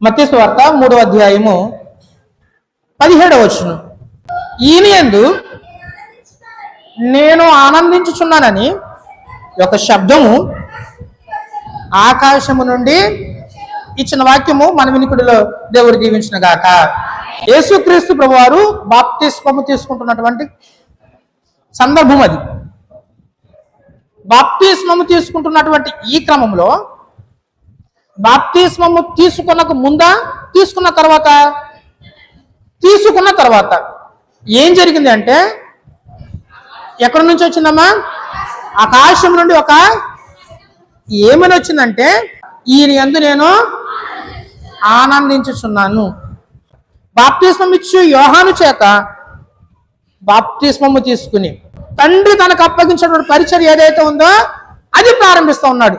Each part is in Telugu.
మత్స్సు వార్త మూడో అధ్యాయము పదిహేడవ వచ్చును ఈయన ఎందు నేను ఆనందించుచున్నానని ఒక శబ్దము ఆకాశము నుండి ఇచ్చిన వాక్యము మన వినికుడిలో దేవుడు దీవించిన గాక. యేసుక్రీస్తు ప్రభువారు బాప్తిస్మము తీసుకుంటున్నటువంటి సందర్భం అది. బాప్తిస్మము తీసుకుంటున్నటువంటి ఈ క్రమంలో బాప్తిస్మము తీసుకున్నకు ముందా? తీసుకున్న తర్వాత? తీసుకున్న తర్వాత. ఏం జరిగింది అంటే ఎక్కడి నుంచి వచ్చిందమ్మా? ఆకాశం నుండి ఒక ఏమని వచ్చిందంటే ఈయన ఎందు నేను ఆనందించుచున్నాను. బాప్తిస్మం ఇచ్చు యోహాను చేత బాప్తిస్మము తీసుకుని తండ్రి తనకు అప్పగించినటువంటి పరిచయం ఏదైతే ఉందో అది ప్రారంభిస్తూ ఉన్నాడు.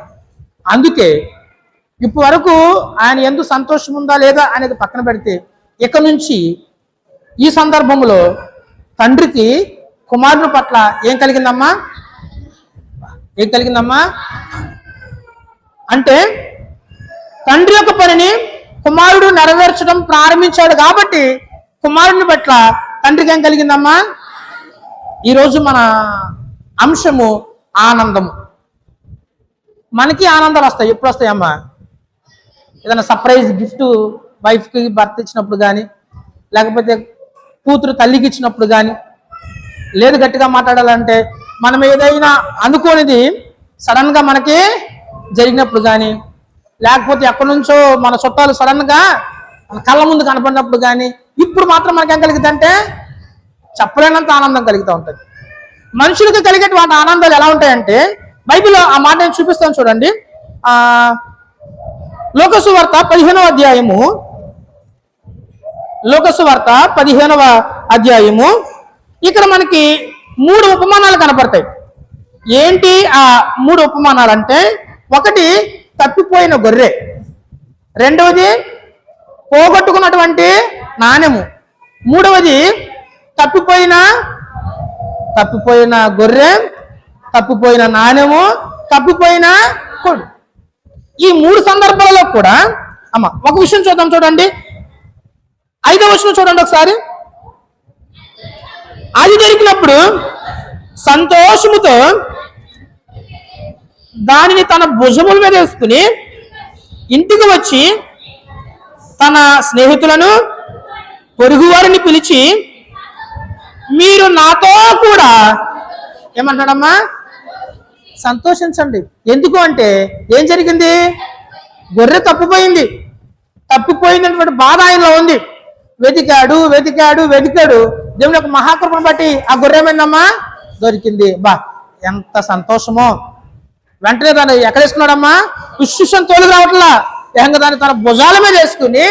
అందుకే ఇప్పటి వరకు ఆయన ఎందు సంతోషం ఉందా లేదా అనేది పక్కన పెడితే ఇక నుంచి ఈ సందర్భంలో తండ్రికి కుమారుని పట్ల ఏం కలిగిందమ్మా? ఏం కలిగిందమ్మా? అంటే తండ్రి యొక్క పనిని కుమారుడు నెరవేర్చడం ప్రారంభించాడు కాబట్టి కుమారుని పట్ల తండ్రికి ఏం కలిగిందమ్మా? ఈరోజు మన అంశము ఆనందము. మనకి ఆనందాలు వస్తాయి ఎప్పుడు వస్తాయమ్మా? ఏదైనా సర్ప్రైజ్ గిఫ్ట్ వైఫ్కి భర్త ఇచ్చినప్పుడు కానీ లేకపోతే కూతురు తల్లికి ఇచ్చినప్పుడు కానీ లేదు గట్టిగా మాట్లాడాలంటే మనం ఏదైనా అనుకోనిది సడన్గా మనకి జరిగినప్పుడు కానీ లేకపోతే ఎక్కడి నుంచో మన చుట్టాలు సడన్గా మన కళ్ళ ముందు కనపడినప్పుడు కానీ ఇప్పుడు మాత్రం మనకేం కలిగింది చెప్పలేనంత ఆనందం కలుగుతూ ఉంటుంది. మనుషులకు కలిగేటువంటి ఆనందాలు ఎలా ఉంటాయంటే బైబిల్లో ఆ మాట నేను చూపిస్తాను చూడండి. ఆ లోకసు వార్త పదిహేనవ అధ్యాయము. లోకసు వార్త పదిహేనవ అధ్యాయము. ఇక్కడ మనకి మూడు ఉపమానాలు కనపడతాయి. ఏంటి ఆ మూడు ఉపమానాలు అంటే ఒకటి తప్పిపోయిన గొర్రె రెండవది పోగొట్టుకున్నటువంటి నాణెము మూడవది తప్పిపోయిన తప్పిపోయిన గొర్రె తప్పిపోయిన నాణెము తప్పిపోయిన కొడు. ఈ మూడు సందర్భాలలో కూడా అమ్మ ఒక విషయం చూద్దాం చూడండి. ఐదవ విషయం చూడండి ఒకసారి. అది దొరికినప్పుడు సంతోషముతో దానిని తన భుజముల మీద వేసుకుని ఇంటికి వచ్చి తన స్నేహితులను పొరుగువారిని పిలిచి మీరు నాతో కూడా ఏమంటాడమ్మా? సంతోషించండి ఎందుకు అంటే ఏం జరిగింది? గొర్రె తప్పిపోయింది. తప్పిపోయినటువంటి బాధ ఆయనలో ఉంది. వెతికాడు వెతికాడు వెతికాడు. దేవుని యొక్క మహాకృపను బట్టి ఆ గొర్రెమైందమ్మా దొరికింది. బా ఎంత సంతోషమో. వెంటనే తను ఎక్కడ వేసుకున్నాడమ్మా తోలు రావట్లా. ఏకంగా దాన్ని తన భుజాల మీద వేసుకుని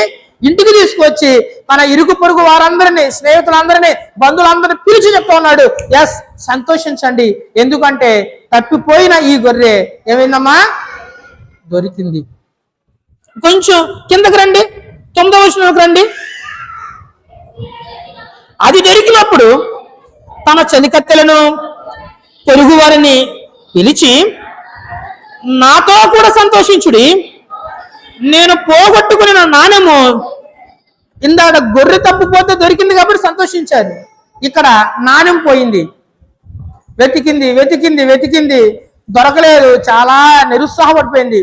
ఇంటికి తీసుకొచ్చి తన ఇరుగు పొరుగు వారందరినీ స్నేహితులందరినీ బంధువులందరినీ పిలిచి చెప్తా ఉన్నాడు. ఎస్ సంతోషించండి. ఎందుకంటే తప్పిపోయిన ఈ గొర్రె ఏమైందమ్మా? దొరికింది. కొంచెం కిందకి రండి. తొమ్మిదవ వచనంలోకి రండి. అది దొరికినప్పుడు తన చలికత్తెలను పొరుగు వారిని పిలిచి నాతో కూడా సంతోషించుడి. నేను పోగొట్టుకుని నా నాణ్యము ఇందాక గొర్రె తప్పిపోతే దొరికింది కాబట్టి సంతోషించారు. ఇక్కడ నాణ్యం పోయింది. వెతికింది వెతికింది వెతికింది. దొరకలేదు. చాలా నిరుత్సాహపడిపోయింది.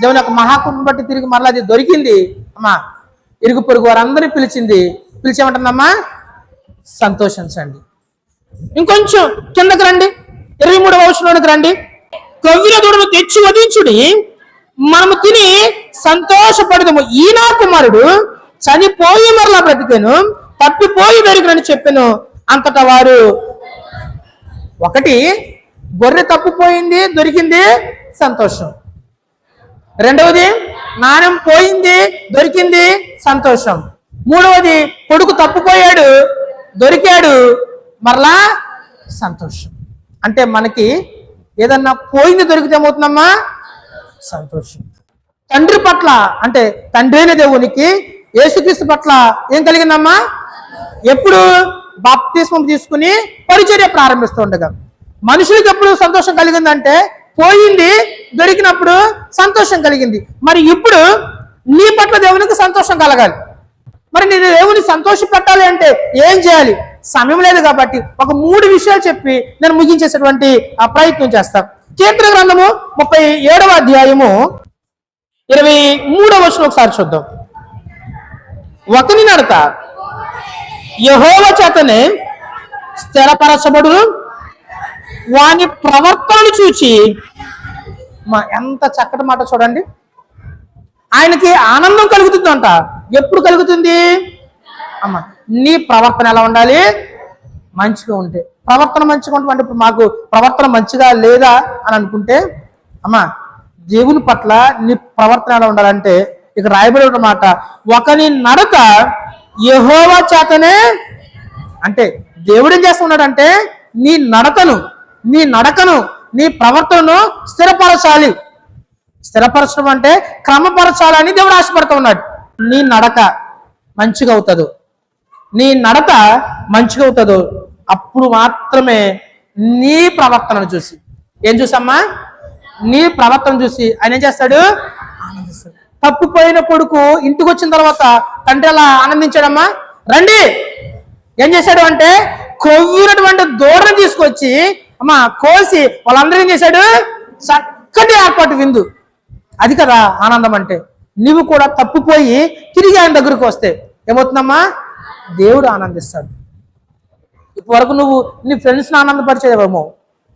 దేవుని యొక్క మహాకుంభం బట్టి తిరిగి మరలా అది దొరికింది. అమ్మా ఇరుగు పొరుగు వారందరినీ పిలిచింది. పిలిచేమంటుందమ్మా? సంతోషించండి. ఇంకొంచెం కిందకి రండి. ఇరవై మూడవ అవసరంలోకి రండి. కవ్విన దూడను తెచ్చి వధించుడి. మనము తిని సంతోషపడదము. ఈనా కుమారుడు చనిపోయి మరలా బ్రతికాను తప్పిపోయి దొరికినని చెప్పాను. అంతటా వారు ఒకటి గొర్రె తప్పిపోయింది దొరికింది సంతోషం. రెండవది నాణ్యం పోయింది దొరికింది సంతోషం. మూడవది కొడుకు తప్పిపోయాడు దొరికాడు మరలా సంతోషం. అంటే మనకి ఏదన్నా పోయింది దొరికితే ఏమవుతుందమ్మా? సంతోషం. తండ్రి పట్ల అంటే తండ్రి అయిన దేవునికి యేసుక్రీస్తు పట్ల ఏం కలిగిందమ్మా? ఎప్పుడు బాప్తిస్మం తీసుకుని పరిచర్య ప్రారంభిస్తూ ఉండగా మనుషులకు ఎప్పుడు సంతోషం కలిగిందంటే పోయింది దొరికినప్పుడు సంతోషం కలిగింది. మరి ఇప్పుడు నీ పట్ల దేవునికి సంతోషం కలగాలి. మరి నేను దేవుని సంతోష పెట్టాలి అంటే ఏం చేయాలి? సమయం లేదు కాబట్టి ఒక మూడు విషయాలు చెప్పి నేను ముగించేసేటువంటి ఆ ప్రయత్నం చేస్తాను కీర్తన గ్రంథము ముప్పై ఏడవ అధ్యాయము ఇరవై మూడవ వచ్చిన ఒకసారి చూద్దాం. ఒకని నడత. యహోవ చేతనే స్థిరపరచబడు వాని ప్రవర్తనను చూచి మా ఎంత చక్కటి మాట చూడండి. ఆయనకి ఆనందం కలుగుతుందంట. ఎప్పుడు కలుగుతుంది? అమ్మ నీ ప్రవర్తన ఎలా ఉండాలి? మంచిగా ఉంటే. ప్రవర్తన మంచిగా ఉంటే ఇప్పుడు మాకు ప్రవర్తన మంచిగా లేదా అని అనుకుంటే అమ్మా దేవుని పట్ల నీ ప్రవర్తన ఎలా ఉండాలంటే ఇక రాయబడి ఉన్న మాట ఒకని నడక యహోవా చేతనే అంటే దేవుడు ఏం చేస్తున్నాడంటే నీ నడకను నీ నడకను నీ ప్రవర్తనను స్థిరపరచాలి. స్థిరపరచడం అంటే క్రమపరచాలని దేవుడు ఆశపడుతూ ఉన్నాడు. నీ నడక మంచిగా అవుతుంది నీ నడక మంచిగా అవుతుందో అప్పుడు మాత్రమే నీ ప్రవర్తనను చూసి. ఏం చూసమ్మా నీ ప్రవర్తన చూసి ఆయన ఏం చేస్తాడు? ఆనందిస్తాడు. తప్పిపోయిన కొడుకు ఇంటికి వచ్చిన తర్వాత తండ్రి అలా ఆనందించాడమ్మా. రండి. ఏం చేశాడు అంటే కొవ్వినటువంటి దూడను తీసుకొచ్చి అమ్మా కోసి వాళ్ళందరూ ఏం చేశాడు? చక్కటి ఏర్పాటు విందు. అది కదా ఆనందం అంటే. నువ్వు కూడా తప్పిపోయి తిరిగి ఆయన దగ్గరకు వస్తే ఏమవుతుందమ్మా? దేవుడు ఆనందిస్తాడు. ఇప్పటివరకు నువ్వు నీ ఫ్రెండ్స్ని ఆనందపరిచేదేమో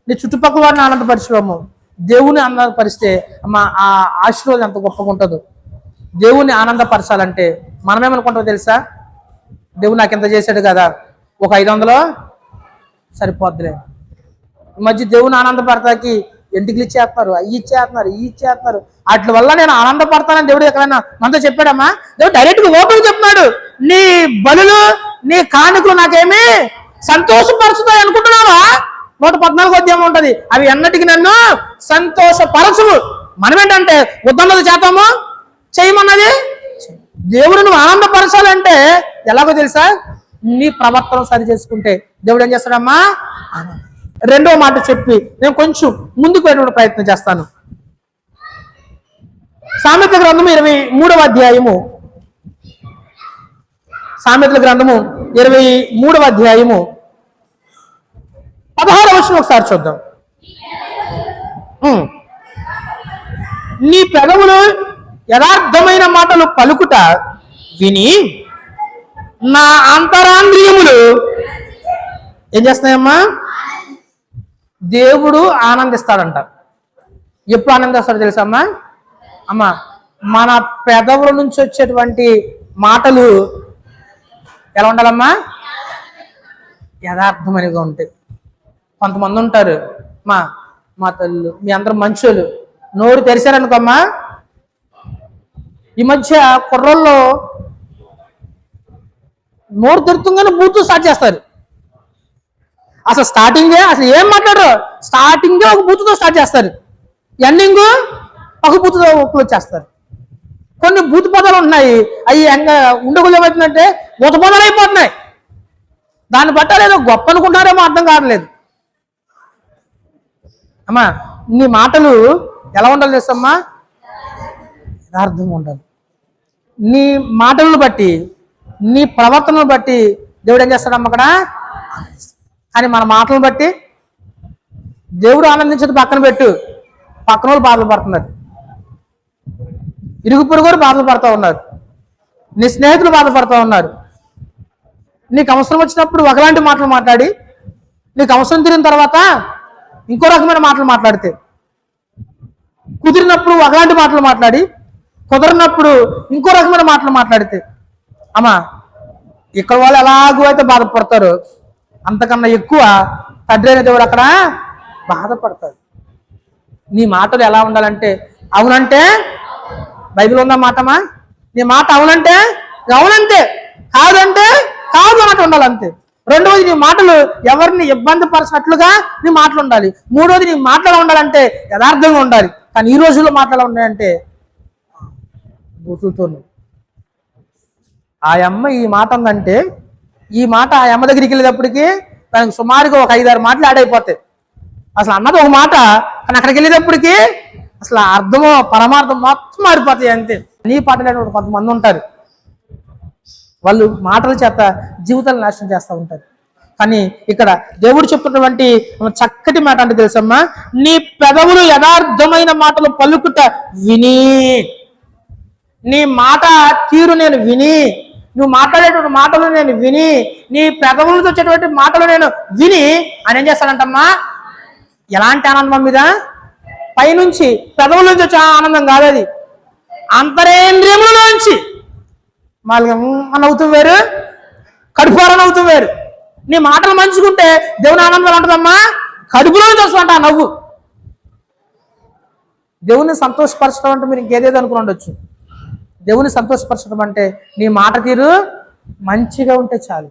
నీ చుట్టుపక్కల వారిని ఆనందపరిచేవేమో దేవుని ఆనందపరిస్తే అమ్మ ఆ ఆశీర్వాదం ఎంత గొప్పగా ఉంటుందో. దేవుణ్ణి ఆనందపరచాలంటే మనమేమనుకుంటామో తెలుసా? దేవుడు నాకు ఎంత చేశాడు కదా? ఒక ఐదు వందలు సరిపోద్దులే. ఈ మధ్య దేవుని ఆనందపడతాకి ఎంటికలు ఇచ్చేస్తున్నారు అవి ఇచ్చేస్తున్నారు ఇవి ఇచ్చేస్తున్నారు వాటి వల్ల నేను ఆనందపడతానని దేవుడు ఎక్కడైనా మనతో చెప్పాడమ్మా? దేవుడు డైరెక్ట్గా ఓపెన్ చెప్తున్నాడు. నీ బలులు నీ కానుకలు నాకేమి సంతోషపరుచుతాయి అనుకుంటున్నావా? నూట పద్నాలుగు అధ్యాయం ఉంటుంది. అవి ఎన్నటికి నన్ను సంతోషపరచువు. మనమేంటంటే ఉద్దన్నది వద్దన్నది చేయమన్నది? దేవుడు నువ్వు ఆనందపరచాలంటే ఎలాగో తెలుసా? నీ ప్రవర్తన సరి చేసుకుంటే. దేవుడు ఏం చేస్తాడమ్మా? రెండో మాట చెప్పి నేను కొంచెం ముందుకు వెళ్ళిన ప్రయత్నం చేస్తాను. సామెత గ్రంథము ఇరవై మూడవ అధ్యాయము. సామెతల గ్రంథము ఇరవై మూడవ అధ్యాయము. పదహారవ వచ్చిన ఒకసారి చూద్దాం. ఉమ్. నీ పెదవులు యథార్థమైన మాటలు పలుకుట విని నా అంతరాంద్రియములు ఏం చేస్తున్నాయమ్మా? దేవుడు ఆనందిస్తాడంట. ఎప్పుడు ఆనందిస్తాడు తెలుసమ్మా? అమ్మా మన పెదవుల నుంచి వచ్చేటువంటి మాటలు ఎలా ఉండాలమ్మా? యథార్థమైనగా ఉంటాయి. కొంతమంది ఉంటారు మా మా తల్లు మీ అందరూ మంచోళ్ళు. నోరు తెరిచారనుకోమ్మా? ఈ మధ్య కుర్రోళ్ళు నోరు తెరుతుంగానే బూత్ స్టార్ట్ చేస్తారు. అసలు స్టార్టింగే అసలు ఏం మాట్లాడరు? స్టార్టింగే ఒక బూతుతో స్టార్ట్ చేస్తారు. ఎండింగ్ ఒక బూత్తో క్లోజ్ చేస్తారు. కొన్ని బూత్ పదాలు ఉన్నాయి. అవి ఎంగ ఉండకూడదు ఏమవుతుందంటే బూత పదాలు అయిపోతున్నాయి. దాన్ని బట్ట లేదో గొప్ప అనుకుంటారేమో అర్థం కావట్లేదు. అమ్మా నీ మాటలు ఎలా ఉండాలి తెలుసమ్మా? యథార్థం ఉండాలి. నీ మాటలను బట్టి నీ ప్రవర్తనను బట్టి దేవుడు ఏం చేస్తాడమ్మ అక్కడ? కానీ మన మాటలను బట్టి దేవుడు ఆనందించదు పక్కన పెట్టు. పక్కన వాళ్ళు బాధలు పడుతున్నారు. ఇరుగు పొరుగు బాధలు పడుతూ ఉన్నారు. నీ స్నేహితులు బాధపడుతూ ఉన్నారు. నీకు అవసరం వచ్చినప్పుడు ఒకలాంటి మాటలు మాట్లాడి నీకు అవసరం తీరిన తర్వాత ఇంకో రకమైన మాటలు మాట్లాడితే. కుదిరినప్పుడు ఒకలాంటి మాటలు మాట్లాడి కుదరినప్పుడు ఇంకో రకమైన మాటలు మాట్లాడితే అమ్మా ఇక్కడ వాళ్ళు ఎలాగో అయితే బాధపడతారు. అంతకన్నా ఎక్కువ తండ్రి అనే దేవుడు అక్కడ? బాధపడతాడు. నీ మాటలు ఎలా ఉండాలంటే అవునంటే బైబిల్ ఉందా మాటమా? నీ మాట అవునంటే అవునంతే కాదంటే కాదు అన్నట్టు ఉండాలి అంతే రెండవది నీ మాటలు ఎవరిని ఇబ్బంది పరచినట్లుగా నీ మాటలు ఉండాలి. మూడవది నీ మాటలు ఉండాలంటే యథార్థంగా ఉండాలి. కానీ ఈ రోజుల్లో మాటలు ఉన్నాయంటే బూతులతో ఆ అమ్మ ఈ మాట ఉందంటే ఈ మాట ఆ అమ్మ దగ్గరికి వెళ్ళేటప్పటికి దానికి సుమారుగా ఒక ఐదారు మాటలు ఆడైపోతాయి అసలు అన్నది ఒక మాట కానీ అక్కడికి వెళ్ళేటప్పటికి అసలు ఆ పరమార్థం మొత్తం మారిపోతాయి అంతే. నీ పాటలు కొంతమంది ఉంటారు. వాళ్ళు మాటల చేత జీవితాలు నాశనం చేస్తూ ఉంటారు. కానీ ఇక్కడ దేవుడు చెప్తున్నటువంటి చక్కటి మాట అంటే తెలుసమ్మా నీ పెదవులు యథార్థమైన మాటలు పలుకుట విని నీ మాట తీరు నేను విని నువ్వు మాట్లాడేటువంటి మాటలు నేను విని నీ పెదవులతో వచ్చేటువంటి మాటలు నేను విని అని ఏం చేస్తాడంటమ్మా? ఎలాంటి ఆనందం మీద? పైనుంచి పెదవుల నుంచి వచ్చే ఆనందం కాదు అది. అంతరేంద్రియముల నుంచి మళ్ళీ నవ్వుతూ వేరు కడుపుర నవ్వుతూ వేరు నీ మాటలు మంచుకుంటే దేవుని ఆనందం ఉంటుందమ్మా? కడుపులో నుంచి వస్తుందంట నవ్వు. దేవుని సంతోషపరచడం అంటే మీరు ఇంకేదేదో అనుకుని ఉండొచ్చు. దేవుని సంతోషపరచడం అంటే నీ మాట తీరు మంచిగా ఉంటే చాలు.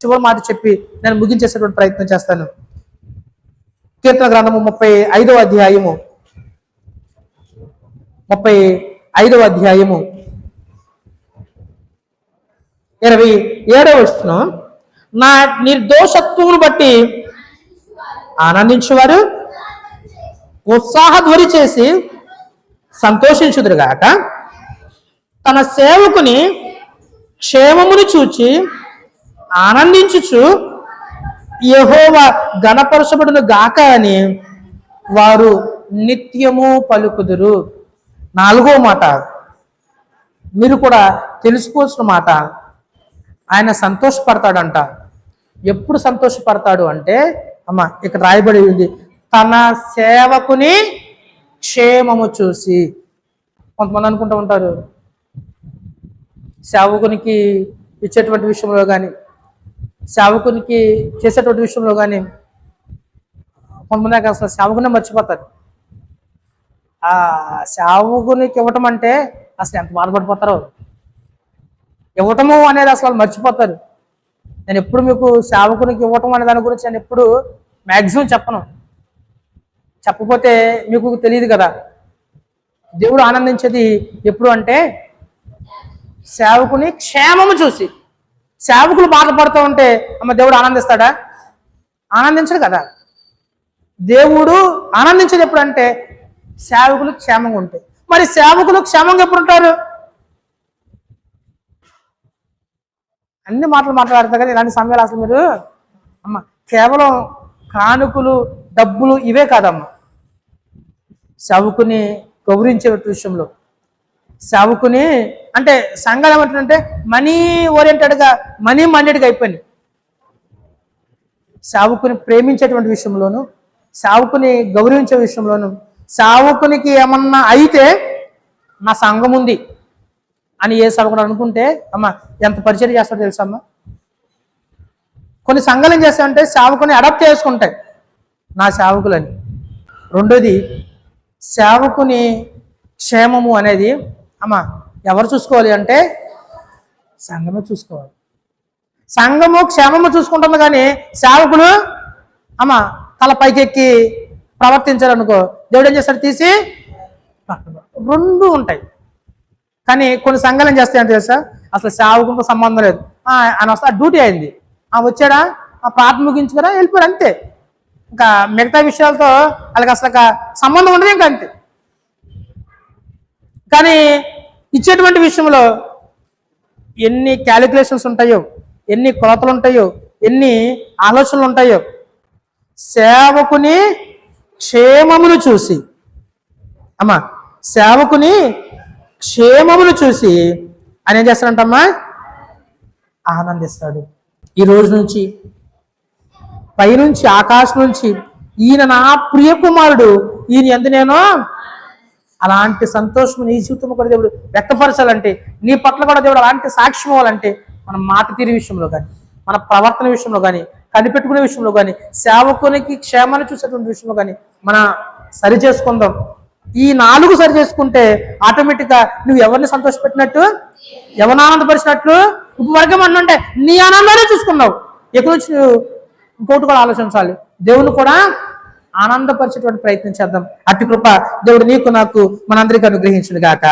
చివరి మాట చెప్పి నేను ముగించేసేటువంటి ప్రయత్నం చేస్తాను. కీర్తన గ్రంథము ముప్పై ఐదవ అధ్యాయము. ముప్పై ఐదవ అధ్యాయము. ఇరవై ఏడవ వచ్చిన నా నిర్దోషత్వమును బట్టి ఆనందించువారు ఉత్సాహధ్వరి చేసి సంతోషించుదురుగాక. తన సేవకుని క్షేమమును చూచి ఆనందించుచు యహోవా గణపరచబడును గాక అని వారు నిత్యము పలుకుదురు. నాలుగో మాట. మీరు కూడా తెలుసుకోవాల్సిన మాట. ఆయన సంతోషపడతాడంట. ఎప్పుడు సంతోషపడతాడు అంటే అమ్మ ఇక్కడ రాయబడి ఉంది. తన సేవకుని క్షేమము చూసి. కొంతమంది అనుకుంటూ ఉంటారు సేవకునికి ఇచ్చేటువంటి విషయంలో కానీ సేవకునికి చేసేటువంటి విషయంలో కానీ కొంతమంది అసలు సేవకునే మర్చిపోతారు. ఆ సేవకునికి ఇవ్వటం అంటే అసలు ఎంత బాధపడిపోతారో. ఇవ్వటము అనేది అసలు వాళ్ళు మర్చిపోతారు. నేను ఎప్పుడు మీకు సేవకునికి ఇవ్వటం అనే దాని గురించి నేను ఎప్పుడు మ్యాక్సిమం చెప్పను. చెప్పకపోతే మీకు తెలియదు కదా. దేవుడు ఆనందించేది ఎప్పుడు అంటే సేవకుని క్షేమము చూసి. సేవకులు బాధపడుతూ ఉంటే అమ్మ దేవుడు ఆనందిస్తాడా? ఆనందించడు కదా. దేవుడు ఆనందించేది ఎప్పుడు అంటే సేవకులు క్షేమంగా ఉంటాయి మరి సేవకులు క్షేమంగా ఎప్పుడు ఉంటారు? అన్ని మాటలు మాట్లాడతారు కానీ ఇలాంటి సమయాలు అసలు మీరు? అమ్మ కేవలం కానుకలు డబ్బులు ఇవే కాదమ్మా. సేవకుని గౌరవించే విషయంలో. సేవకుని అంటే సంఘాలు ఏమంటుందంటే మనీ ఓరియంటెడ్గా మనీ మైండెడ్గా అయిపోయింది. సావుకుని ప్రేమించేటువంటి విషయంలోను సావుకుని గౌరవించే విషయంలోను సావుకునికి ఏమన్నా అయితే నా సంఘం ఉంది అని ఏ సేవకుడు అనుకుంటే అమ్మ ఎంత పరిచయం చేస్తాడో తెలుసా కొన్ని సంఘాలు ఏం చేస్తాయంటే సావుకుని అడాప్ట్ చేసుకుంటాయి. నా సేవకులని. రెండోది సేవకుని క్షేమము అనేది అమ్మ ఎవరు చూసుకోవాలి అంటే సంఘమే చూసుకోవాలి. సంఘము క్షేమము చూసుకుంటుంది కానీ సేవకులు అమ్మ తల పైకెక్కి ప్రవర్తించాలనుకో దేవుడు ఏం చేస్తాడు? తీసి రెండు ఉంటాయి. కానీ కొన్ని సంఘాలు ఏం చేస్తాయంటే తెలుసా? అసలు సేవకులతో సంబంధం లేదు. ఆయన వస్తా డ్యూటీ అయింది. ఆ వచ్చాడా? ఆ ప్రార్థన ముగించుకురా వెళ్ళిపోయారు అంతే. ఇంకా మిగతా విషయాలతో వాళ్ళకి అసలు సంబంధం ఉండదు ఇంకా అంతే. కానీ ఇచ్చేటువంటి విషయంలో ఎన్ని క్యాలిక్యులేషన్స్ ఉంటాయో ఎన్ని కొలతలు ఉంటాయో ఎన్ని ఆలోచనలు ఉంటాయో సేవకుని క్షేమమును చూసి అమ్మా సేవకుని క్షేమమును చూసి ఆయన ఏం చేస్తాడంటమ్మా? ఆనందిస్తాడు. ఈ రోజు నుంచి పైనుంచి ఆకాశం నుంచి ఈయన నా ప్రియ కుమారుడు ఈయన ఎంత నేను అలాంటి సంతోషం నీ జీవితంలో కూడా దేవుడు వ్యక్తపరచాలంటే నీ పట్ల కూడా దేవుడు అలాంటి సాక్ష్యం ఇవ్వాలంటే మన మాట తీరు విషయంలో కానీ మన ప్రవర్తన విషయంలో కానీ కనిపెట్టుకునే విషయంలో కానీ సేవకునికి క్షేమాన్ని చూసేటువంటి విషయంలో కానీ మన సరి చేసుకుందాం. ఈ నాలుగు సరి చేసుకుంటే ఆటోమేటిక్గా నువ్వు ఎవరిని సంతోషపెట్టినట్టు? ఎవరిని ఆనందపరిచినట్లు ఉపవర్గం వరకే నీ ఆనందాన్ని చూసుకున్నావు. ఎక్కడి నుంచి ఇంకోటి కూడా ఆలోచించాలి. దేవుని కూడా ఆనందపరిచేటువంటి ప్రయత్నం చేద్దాం. అట్టి కృప దేవుడు నీకు నాకు మనందరికీ అనుగ్రహించును గాక